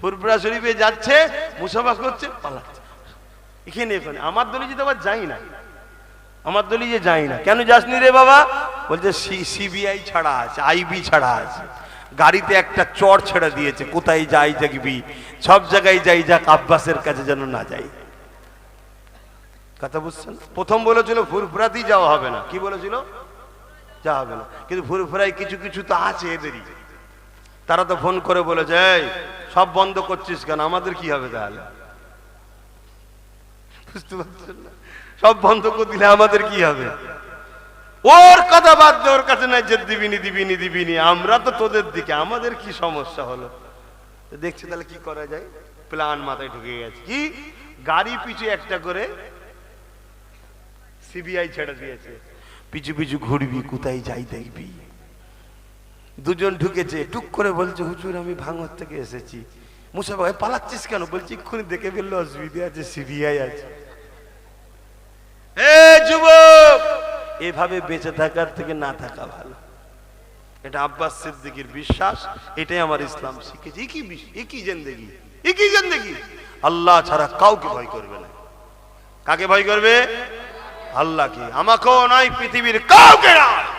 ফুরফুরা শরীফে যাচ্ছে, মুসাফা করছে, পালাচ্ছে। এখানে এখানে। আমার দলি যেতে আবার যাই না। আমার দলি যে যাই না। কেন যাসনি রে বাবা? বলছে সিবিআই ছাড়া আছে, আইবি ছাড়া আছে। গাড়িতে একটা চর ছেড়ে দিয়েছে, কোথায় যাই দেখবি? সব জায়গায় যাই যাক, আব্বাসের কাছে যেন না যাই। কথা বুঝছেন? প্রথম বলেছিল, ফুরফুরাতেই যাওয়া হবে না। কি বলেছিল? যাওয়া হবে না। কিন্তু ফুরফুরাই কিছু কিছু তো আছে এদেরই। তারা তো ফোন করে বলেছে এই, সব বন্ধ করছিস কেন? আমাদের কি হবে তাহলে? বুঝতে পারছেন না? সব বন্ধ করে দিলে আমাদের কি হবে? ওর কথা বাদ দে, ওর কাছে নাই যে দিবিনি দিবিনি দিবিনি। আমরা তো তোদের দিকে, আমাদের কি সমস্যা হলো? দেখছি তাহলে কি করা যায়? প্ল্যান মাথায় ঢুকে গেছে। কি? গাড়ি পিছু একটা করে সিবিআই ছেড়ে দিয়েছে। পিছু পিছু ঘুরবি, কোথায় যাই দেখবি। দুজন ঢুকেছে, টুক করে বলছে, হুজুর, আমি ভাঙর থেকে এসেছি। মুসা ভাই পালাচ্ছিস কেন? বলছি, এক্ষুনি দেখে ফেলল অসুবিধা আছে, সিবিআই আছে। যুবক! এভাবে বেঁচে থাকার থেকে না থাকা ভালো। এটা আব্বাস সিদ্দিকির বিশ্বাস, এটাই আমার ইসলাম শিখেছে। একই একই জেন্দেগি একই জেন্দেগি? আল্লাহ ছাড়া কাউকে ভয় করবে না। কাকে ভয় করবে? আল্লাহকে। আমাকেও নয়, পৃথিবীর কাউকে নয়।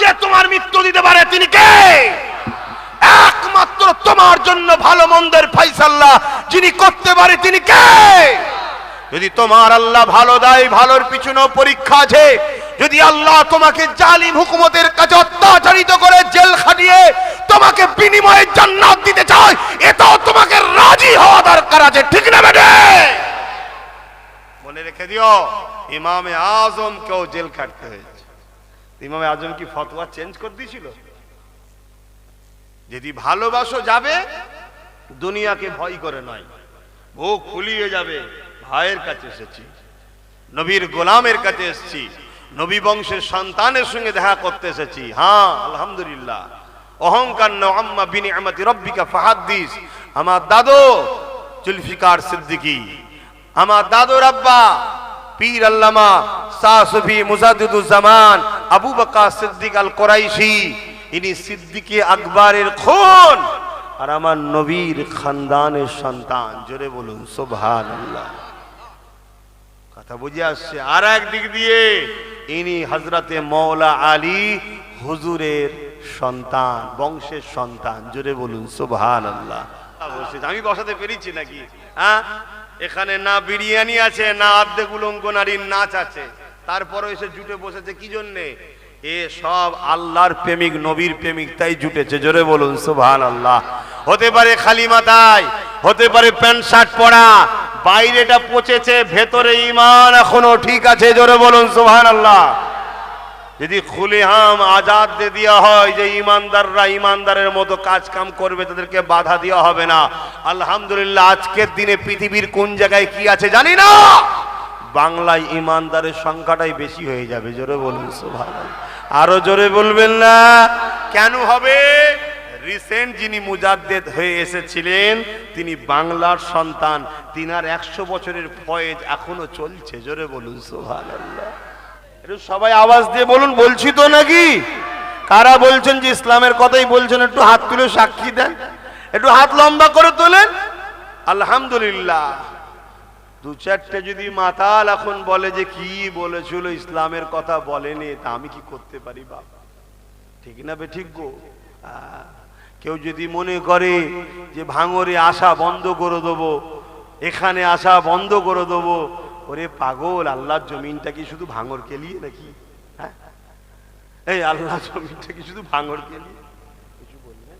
যে তোমার মৃত্যু দিতে পারে, তিনি কে? একমাত্র তোমার জন্য ভালো মন্দের ফাইসাল্লাহ যিনি করতে পারে, তিনি কে? যদি তোমার আল্লাহ ভালো দেয়, ভালোর পিছনেও পরীক্ষা আছে, যদি আল্লাহ তোমাকে জালিম হুকুমতের কাছে অত্যাচারিত করে জেল খাটিয়ে তোমাকে বিনিময়ে জান্নাত দিতে চায়, এটাও তোমাকে রাজি হওয়া দরকার আছে, ঠিক না বেটে? মনে রেখে দিও, ইমামে আজম কেউ জেল খাটতে হয়েছে। ইমামে আজম কি ফতোয়া চেঞ্জ করে দিয়েছিল? যদি ভালোবাসো যাবে, দুনিয়াকে ভয় করে নয়। বুক ফুলিয়ে যাবে, ভাইয়ের কাছে এসেছি। নবীর গোলামের কাছে এসেছি। নবী বংশের সন্তানের সঙ্গে দেখা করতে এসেছি। হ্যাঁ আলহামদুলিল্লাহ। অহংকার আম্মা বিনি আমাতি রব্বিকা ফাহাদ্দিস। আমার দাদু জুলফিকার সিদ্দিকী। আমার দাদু রাব্বা পীর আল্লামা সাসফি মুজাদ্দিদুজ্জামান। আবু বাকা সিদ্দিক আল কোরাইশি ইনি সিদ্দিকে আকবরের খুন। আর আমার নবীর খানদানের সন্তান, জোরে বলুন, সুবহানাল্লাহ। কথা বুঝে আসছে। আর এক দিক দিয়ে ইনি হজরতে মৌলা আলী হুজুরের সন্তান, বংশের সন্তান, জোরে বলুন সুবহান আল্লাহ আমি বসাতে পেরেছি নাকি? হ্যাঁ? এখানে না বিরিয়ানি আছে, না অর্ধেক উলঙ্গ নারীর নাচ আছে। তারপরে এসে জুটে বসেছে কি জন্যে? এ সব আল্লাহর প্রেমিক, নবীর প্রেমিক, তাই জুটেছে। জোরে বলুন সুবহান আল্লাহ হতে পারে খালি মাথায়, হতে পারে প্যান্ট, শার্ট পরা, বাইরেটা পচেছে, ভেতরে ইমান এখনও ঠিক আছে, জোরে বলুন সুবহান আল্লাহ যদি খুলিহাম আজাদ দিয়ে দেওয়া হয় যে ইমানদাররা ইমানদারের মতো কাজ কাম করবে, তাদেরকে বাধা দেওয়া হবে না। আলহামদুলিল্লাহ, আজকের দিনে পৃথিবীর কোন জায়গায় কি আছে জানি না? বাংলায় ইমানদারের সংখ্যাটাই বেশি হয়ে যাবে, জোরে বলুন, সুবহানাল্লাহ। আরও জোরে বলবেন না? কেন হবে? রিসেন্ট যিনি মুজাদ্দেদ হয়ে এসেছিলেন, তিনি বাংলার সন্তান, তিনার একশো বছরের ফয়েজ এখনও চলছে, জোরে বলুন একটু সবাই আওয়াজ দিয়ে বলুন, বলছি তো নাকি? কারা বলছেন যে ইসলামের কথাই বলছেন? একটু হাত তুলে সাক্ষী দেন। একটু হাত লম্বা করে তোলেন। আলহামদুলিল্লাহ। দু চারটে যদি মাতাল এখন বলে যে কি বলেছিল, ইসলামের কথা বলেনি, তা আমি কি করতে পারি বাবা ঠিক না বে ঠিক গো? কেউ যদি মনে করে যে ভাঙরে আসা বন্ধ করে দেবো, এখানে আসা বন্ধ করে দেবো, ওরে পাগল, আল্লাহর জমিনটা কি শুধু ভাঙর কেলিয়ে নাকি? হ্যাঁ? এই আল্লাহ জমিনটা কি শুধু ভাঙর কেলিয়ে? কিছু বলবেন?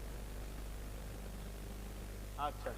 আচ্ছা।